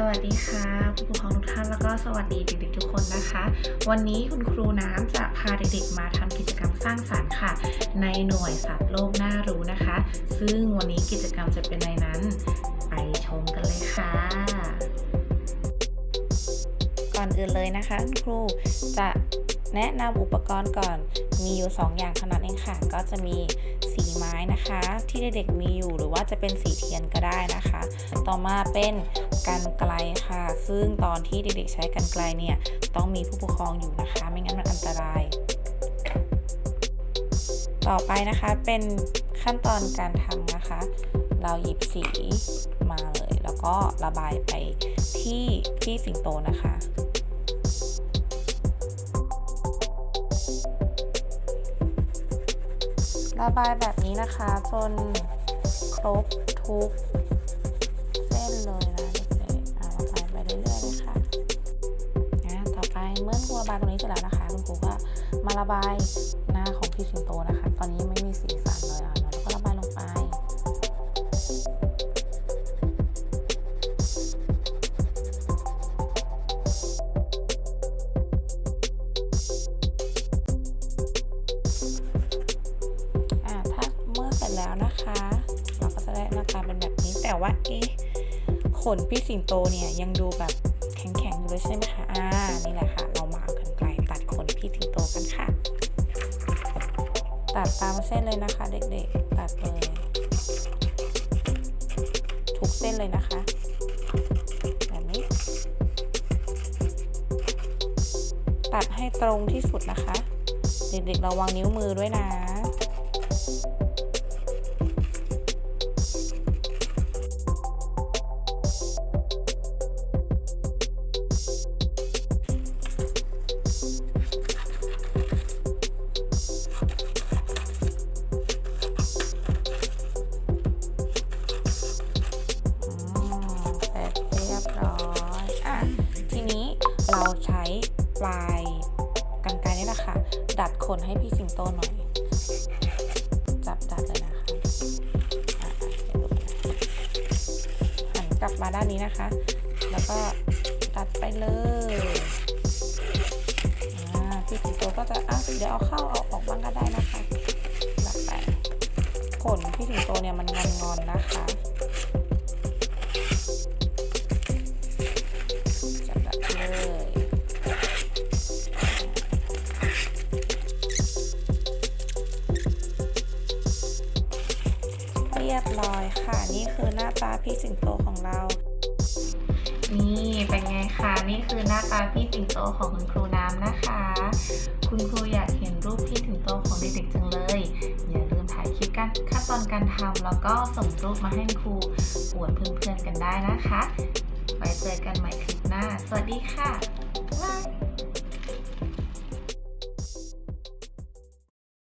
สวัสดีค่ะผู้ปกครองทุกท่านแล้วก็สวัสดีเด็กๆทุกคนนะคะ วันนี้คุณครูน้ำจะพาเด็กๆมาทำกิจกรรมสร้างสรรค์ค่ะ ในหน่วยสัตว์โลกน่ารู้นะคะ ซึ่งวันนี้กิจกรรมจะเป็นในนั้น ไปชมกันเลยค่ะ ก่อนอื่นเลยนะคะคุณครูจะ แนะนำอุปกรณ์ก่อน มีอยู่ 2 อย่างเท่านั้นเองค่ะ ก็จะมีสีไม้นะคะ ที่เด็กๆมีอยู่หรือว่าจะเป็นสีเทียนก็ได้นะคะ ต่อมาเป็นกันไกลค่ะ ซึ่งตอนที่เด็กๆใช้กันไกลเนี่ยต้องมีผู้ปกครองอยู่นะคะ ไม่งั้นมันอันตราย ต่อไปนะคะเป็นขั้นตอนการทำนะคะ เราหยิบสีมาเลย แล้วก็ระบายไปที่ที่สิงโตนะคะ ระบายแบบนี้นะคะ จนครบทุกเส้นเลยนะเด็กๆอะระบายไปเรื่อยๆเลยค่ะนะต่อไปเมื่อครูระบายตรงนี้เสร็จแล้วนะคะ คุณครูก็มาระบายหน้าของพี่สิงโตนะคะ เราก็จะได้หน้าตาเป็นแบบนี้ แต่ว่าเอ๊ะขนพี่สิงโตเนี่ยยังดูแบบแข็งๆอยู่เลยใช่ไหมคะ อ่า นี่แหละค่ะ เรามาเอากันไกลตัดขนพี่สิงโตกันค่ะ ตัดตามเส้นเลยนะคะ เด็กๆ ตัดเลย ทุกเส้นเลยนะคะ แบบนี้ ตัดให้ตรงที่สุดนะคะ เด็กๆ ระวังนิ้วมือด้วยนะ ใช้ปลายกันไกรนี่แหละค่ะ ดัดขนให้พี่สิงโตหน่อย จับดัดเลยนะคะะหันกลับมาด้านนี้นะคะ แล้วก็ตัดไปเลยอ่าพี่สิงโตก็จะอะเดี๋ยวเอาเข้าเอาออกบ้างก็ได้นะคะดัดไปขนพี่สิงโตเนี่ยมันงอนๆนะคะ ค่ะ นี่คือหน้าตาพี่สิงโตของเรา นี่เป็นไงคะนี่คือหน้าตาพี่สิงโตของคุณครูน้ำนะคะ คุณครูอยากเห็นรูปพี่สิงโตของเด็กๆจังเลย อย่าลืมถ่ายคลิปกันขั้นตอนการทำแล้วก็ส่งรูปมาให้คุณครูอวดเพื่อนๆกันได้นะคะ ไว้เจอกันใหม่คลิปหน้า สวัสดีค่ะบ๊ายบาย